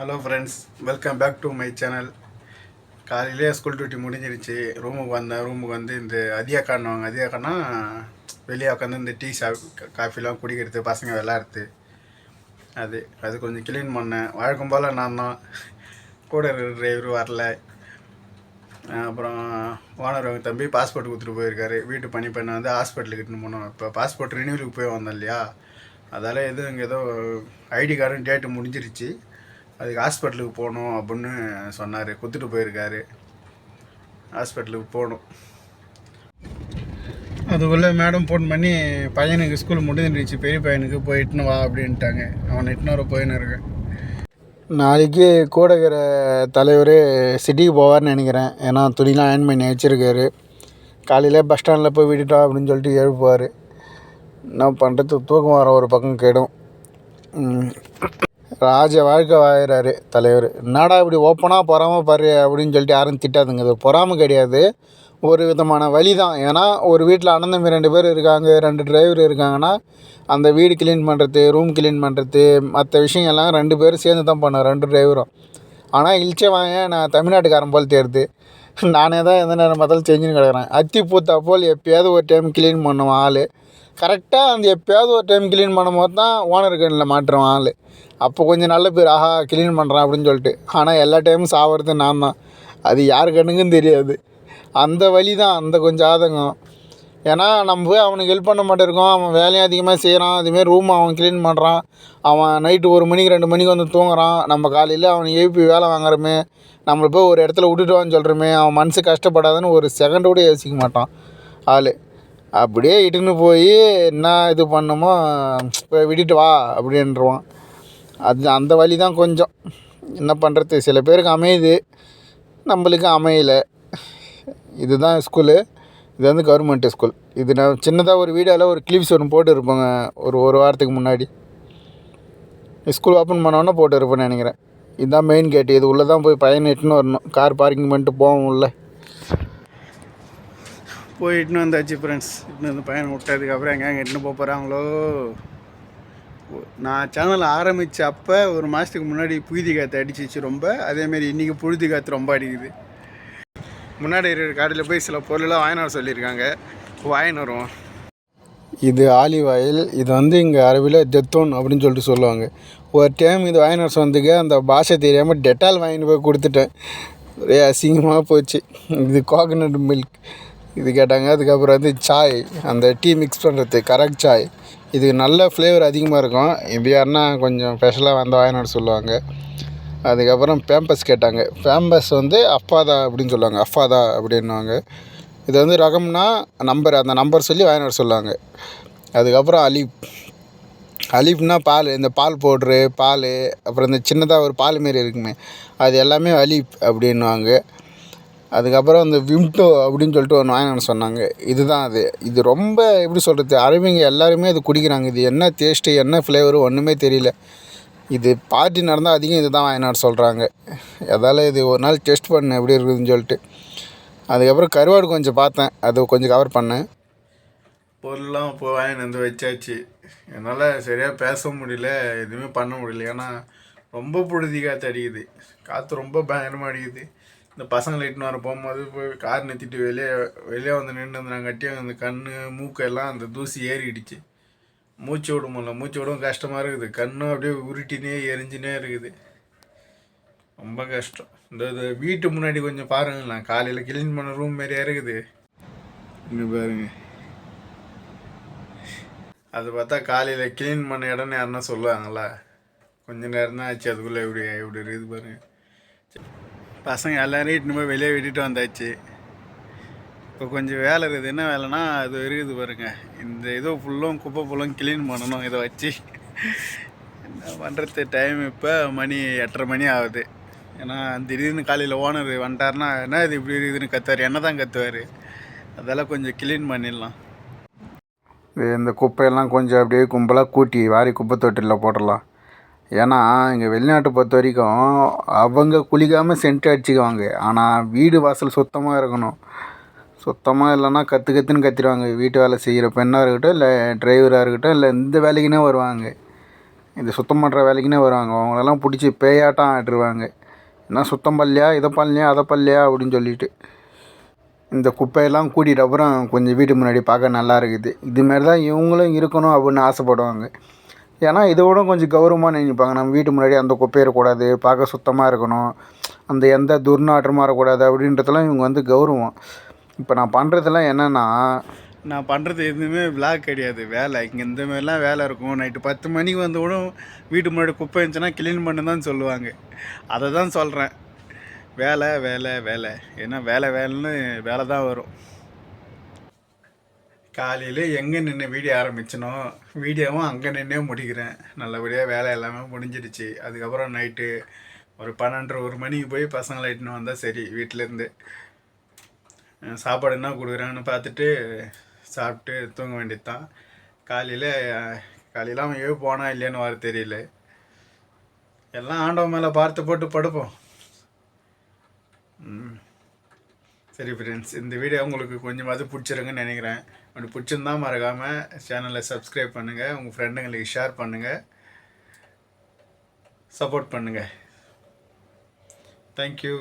Hello friends welcome back to my channel காலையிலே school duty முடிஞ்சிருச்சு. ரூமுக்கு வந்தேன். ரூமுக்கு வந்து இந்த அதியா காணுவாங்க அதியா காணா வெளியே உட்காந்து இந்த டீ ஷாப் காஃபிலாம் குடிக்கிறது பசங்க விளாட்றது அது அது கொஞ்சம் க்ளீன் பண்ணேன். வழக்கம் போல் நான் தான். கூட இருக்கிற டிரைவர் வரல. அப்புறம் ஓனர் அவங்க தம்பி பாஸ்போர்ட் கொடுத்துட்டு போயிருக்காரு. வீட்டு பணி பண்ண வந்து ஹாஸ்பிட்டலுக்கு இட்டுன்னு போனோம். இப்போ பாஸ்போர்ட் ரினியூவலுக்கு போய் வந்தோம் இல்லையா? அதால் எதுவும் இங்கே ஏதோ ஐடி கார்டும் டேட்டு முடிஞ்சிருச்சு. அதுக்கு ஹாஸ்பிட்டலுக்கு போகணும் அப்படின்னு சொன்னார். கொடுத்துட்டு போயிருக்காரு. ஹாஸ்பிட்டலுக்கு போகணும். அதுக்குள்ளே மேடம் ஃபோன் பண்ணி பையனுக்கு ஸ்கூல் முடிஞ்சிருச்சு பெரிய பையனுக்கு போயிட்டுன்னு வா அப்படின்ட்டாங்க. அவனை இட்டுன்னு வர போயின்னு இருக்கேன் நாளைக்கு கூட இருக்கிற தலைவர் சிட்டிக்கு போவார்னு நினைக்கிறேன். ஏன்னா துணிலாம் அயன் பண்ணி வச்சுருக்காரு. காலையில் பஸ் ஸ்டாண்டில் போய் விட்டுட்டோம் அப்படின்னு சொல்லிட்டு எழுப்புவார். என்ன பண்ணுறது தூக்கம் வர ஒரு பக்கம் கெடும். ம். ராஜ வாழ்க்கை வாழறாரு தலைவர். என்னடா இப்படி ஓப்பனாக பொறாமல் பாரு அப்படின்னு சொல்லிட்டு யாரும் திட்டாதுங்க. இது பொறாமல் கிடையாது. ஒரு விதமான வழி தான். ஏன்னா ஒரு வீட்டில் அண்ணன் தம்பி ரெண்டு பேர் இருக்காங்க ரெண்டு டிரைவர் இருக்காங்கன்னா அந்த வீடு க்ளீன் பண்ணுறது ரூம் க்ளீன் பண்ணுறது மற்ற விஷயங்கள்லாம் ரெண்டு பேரும் சேர்ந்து தான் பண்ணோம் ரெண்டு டிரைவரும் ஆனால் இழிச்ச வாங்க நான் தமிழ்நாட்டுக்காரன் போல் தேர்து நானே தான் எந்த நேரம் பார்த்தாலும் செஞ்சுன்னு கிடக்குறேன். அத்தி பூத்தா போல் எப்பயாவது ஒரு டைம் க்ளீன் பண்ணுவான் ஆள். கரெக்டாக அந்த எப்பயாவது ஒரு டைம் க்ளீன் பண்ணும்போது தான் ஓனர் கண்ணில் மாட்டுறான் ஆள் அப்போ கொஞ்சம் நல்ல பேர் ஆஹா க்ளீன் பண்ணுறான் அப்படின்னு சொல்லிட்டு. ஆனால் எல்லா டைமும் சாவறது நான் தான். அது யார் கண்ணுக்கும் தெரியாது. அந்த வழி தான் அந்த கொஞ்சம் ஆதங்கம். ஏன்னா நம்ம போய் அவனுக்கு ஹெல்ப் பண்ண மாட்டேருக்கோம். அவன் வேலையும் அதிகமாக செய்கிறான் அதுமாரி ரூம் அவன் க்ளீன் பண்ணுறான் அவன் நைட்டு ஒரு மணிக்கு ரெண்டு மணிக்கு வந்து தூங்குறான். நம்ம காலையில் அவனை எழுப்பி வேலை வாங்குறோமே. நம்மளை போய் ஒரு இடத்துல விட்டுட்டு வான்னு சொல்கிறோமே அவன் மனசு கஷ்டப்படாதுன்னு ஒரு செகண்ட் கூட யோசிக்க மாட்டான். ஆள். அப்படியே இட்டுன்னு போய் என்ன இது பண்ணுமோ இப்போ விட்டுட்டு வா அப்படின்றவான் அது அந்த வழி தான் கொஞ்சம். என்ன பண்ணுறது சில பேருக்கு அமையுது. நம்மளுக்கு அமையலை. இதுதான் ஸ்கூலு. இது வந்து கவர்மெண்ட்டு ஸ்கூல். இது நான் சின்னதாக ஒரு வீடியோவில் ஒரு கிளிப்ஸ் ஒன்று போட்டுருப்பேங்க. ஒரு ஒரு வாரத்துக்கு முன்னாடி. ஸ்கூல் ஓப்பன் பண்ணோன்னே போட்டுருப்பேன் நினைக்கிறேன். இதுதான் மெயின் கேட்டு இது உள்ளே தான் போய் பயணம் இட்டுன்னு வரணும். கார் பார்க்கிங் பண்ணிட்டு போவோம் உள்ளே போய் இட்டுன்னு வந்தாச்சு ஃப்ரெண்ட்ஸ் இட்டுன்னு வந்து பையனை விட்டதுக்கப்புறம் எங்கே எங்கே இட்டுன்னு போக போகிறாங்களோ நான் சேனல் ஆரம்பித்த அப்போ ஒரு மாதத்துக்கு முன்னாடி புழுதி காற்று அடிச்சிச்சு ரொம்ப. அதேமாரி இன்றைக்கி புழுதி காற்று ரொம்ப அடிக்குது. முன்னாடி இருக்கிற காட்டில் போய் சில பொருளெல்லாம் வாங்கிட்டு வர சொல்லியிருக்காங்க. வாங்கின்னு வருவோம். இது ஆலிவ் ஆயில் இது வந்து இங்கே அரபியில் டெத்தோன் அப்படின்னு சொல்லிட்டு சொல்லுவாங்க. ஒரு டைம் இது வாங்கிட்டு வர சொன்னதுக்கு அந்த பாஷை தெரியாமல் டெட்டால் வாங்கிட்டு போய் கொடுத்துட்டேன். ஒரே அசிங்கமாக போச்சு. இது கோகனட் மில்க் இது கேட்டாங்க. அதுக்கப்புறம் வந்து சாய் அந்த டீ மிக்ஸ் பண்ணுறது கரெக்ட் சாய். இது நல்ல ஃப்ளேவர் அதிகமாக இருக்கும். இது யாருன்னா கொஞ்சம் ஸ்பெஷலாக வந்து வாங்கிட்டு சொல்லுவாங்க. அதுக்கப்புறம் பேம்பஸ் கேட்டாங்க. பேம்பஸ் வந்து அஃபாதா அப்படின்னு சொல்லுவாங்க. அஃபாதா அப்படின்னுவாங்க. இது வந்து ரகம்னா நம்பர் அந்த நம்பர் சொல்லி வாங்கிட்டு சொல்லுவாங்க. அதுக்கப்புறம் அலீப். அலீப்னா பால் இந்த பால் பவுட்ரு பால் அப்புறம் இந்த சின்னதாக ஒரு பால் மாரி இருக்குமே. அது எல்லாமே அலீப் அப்படின்னுவாங்க. அதுக்கப்புறம் இந்த விம்டோ அப்படின்னு சொல்லிட்டு ஒன்று வாங்கினு சொன்னாங்க இதுதான் அது. இது ரொம்ப எப்படி சொல்கிறது அறிவிங்க எல்லாருமே இது குடிக்கிறாங்க. இது என்ன டேஸ்ட்டு என்ன ஃப்ளேவரு ஒன்றுமே தெரியல. இது பார்ட்டி நடந்தால் அதிகம் இது தான் வாங்கினார் சொல்கிறாங்க அதால் இது ஒரு நாள் டெஸ்ட் பண்ணேன் எப்படி இருக்குதுன்னு சொல்லிட்டு. அதுக்கப்புறம் கருவாடு கொஞ்சம் பார்த்தேன் அது கொஞ்சம் கவர் பண்ணேன். பொருள்லாம் இப்போ வாங்கிட்டு வந்து வச்சாச்சு. என்னால் சரியாக பேச முடியல எதுவுமே பண்ண முடியல. ஏன்னா ரொம்ப புழுதி காற்று அடிக்குது. காற்று ரொம்ப பயங்கரமாக அடிக்குது. இந்த பசங்களை இட்டுன்னு வர போகும்போது போய் கார் நிறுத்திட்டு வெளியே வெளியே வந்து நின்று இருந்தாங்கட்டி அந்த கண் மூக்கு எல்லாம் அந்த தூசி ஏறிடுச்சு. மூச்சு விட முடியல. மூச்சு விடவும் கஷ்டமாக இருக்குது. கண்ணும் அப்படியே உருட்டினே எரிஞ்சுனே இருக்குது. ரொம்ப கஷ்டம். இந்த இது வீட்டு முன்னாடி கொஞ்சம் பாருங்களேன். காலையில் க்ளீன் பண்ண ரூம் மாரியா இருக்குது. இங்கே பாருங்க. அது பார்த்தா காலையில் க்ளீன் பண்ண இடம்னு யாருன்னா சொல்லுவாங்களா? கொஞ்ச நேரம் தான் ஆச்சு. அதுக்குள்ளே எப்படி எப்படி இருக்குது பாருங்கள் பசங்க எல்லாரையும் இட்டுன்னு போய் வெளியே விட்டுட்டு வந்தாச்சு. இப்போ கொஞ்சம் வேலை இருக்குது. என்ன வேலைன்னா அது இருக்குது பாருங்க. இந்த இது ஃபுல்லும் குப்பை ஃபுல்லும் க்ளீன் பண்ணணும் இதை வச்சு. என்ன பண்ணுறது டைம் இப்போ மணி எட்டரை மணி ஆகுது. ஏன்னா திடீர்னு காலையில் ஓனர் வந்துட்டாருன்னா என்ன இது இப்படி இருக்குதுன்னு கத்துவார். என்ன தான் கத்துவார்? அதெல்லாம் கொஞ்சம் க்ளீன் பண்ணிடலாம். இந்த குப்பையெல்லாம் கொஞ்சம் அப்படியே கும்பலாக கூட்டி வாரி குப்பை தொட்டிலில் போடலாம் ஏன்னா இங்கே வெளிநாட்டை பொறுத்த வரைக்கும் அவங்க குளிக்காமல் சென்ட் அடிச்சுக்குவாங்க. ஆனால் வீடு வாசல் சுத்தமாக இருக்கணும். சுத்தமாக இல்லைன்னா கற்று கற்றுன்னு கத்திடுவாங்க. வீட்டு வேலை செய்கிற பெண்ணாக இருக்கட்டும் இல்லை டிரைவராக இருக்கட்டும் இல்லை இந்த வேலைக்குனே வருவாங்க. இது சுத்தம் பண்ணுற வேலைக்குன்னே வருவாங்க. அவங்களெல்லாம் பிடிச்சி பேயாட்டம் ஆட்டுருவாங்க. என்ன சுத்தம் பண்ணலையா இதை பண்ணலையா அதை பண்ணலையா அப்படின்னு சொல்லிட்டு. இந்த குப்பையெல்லாம் கூட்டிகிட்டு அப்புறம் கொஞ்சம் வீட்டு முன்னாடி பார்க்க நல்லா இருக்குது. இதுமாரி தான் இவங்களும் இருக்கணும் அப்படின்னு ஆசைப்படுவாங்க. ஏன்னா இதை விட கொஞ்சம் கௌரவமாக நினைப்பாங்க. நம்ம வீட்டு முன்னாடி அந்த குப்பை இருக்கக்கூடாது பார்க்க சுத்தமாக இருக்கணும் அந்த எந்த துர்நாற்றமாக இருக்கக்கூடாது அப்படின்றதெல்லாம் இவங்க வந்து கௌரவம். இப்போ நான் பண்ணுறதெல்லாம் என்னென்னா நான் பண்ணுறது எதுவுமே விளாக் கிடையாது வேலை. இங்கே இந்த மாதிரிலாம் வேலை இருக்கும். நைட்டு பத்து மணிக்கு வந்து கூட வீட்டு முன்னாடி குப்பை இருந்துச்சுன்னா கிளீன் பண்ணு தான் சொல்லுவாங்க. அதை தான் சொல்கிறேன் வேலை வேலை வேலை. ஏன்னா வேலை வேலைன்னு வேலை தான் வரும். காலையில் எங்கே நின்று வீடியோ ஆரம்பிச்சனோ வீடியோவும் அங்கே நின்றே முடிக்கிறேன். நல்லபடியாக வேலை எல்லாமே முடிஞ்சிடுச்சு. அதுக்கப்புறம் நைட்டு ஒரு பன்னெண்டரை ஒரு மணிக்கு போய் பசங்களை இட்டுன்னு வந்தால் சரி வீட்டிலேருந்து சாப்பாடு என்ன கொடுக்குறான்னு பார்த்துட்டு சாப்பிட்டு தூங்க வேண்டியது தான் காலையில் காலையில் அவன் ஏன் போனா இல்லையான்னு வர தெரியல. எல்லாம் ஆண்டவன் மேலே பார்த்து போட்டு படுப்போம். ம். சரி ஃப்ரெண்ட்ஸ் இந்த வீடியோ உங்களுக்கு கொஞ்சமாவது பிடிச்சிருங்கன்னு நினைக்கிறேன். அப்படி பிடிச்சிருந்தா மறக்காமல் சேனலை சப்ஸ்கிரைப் பண்ணுங்கள் உங்கள் ஃப்ரெண்டுங்களுக்கு ஷேர் பண்ணுங்கள் சப்போர்ட் பண்ணுங்கள் தேங்க்யூ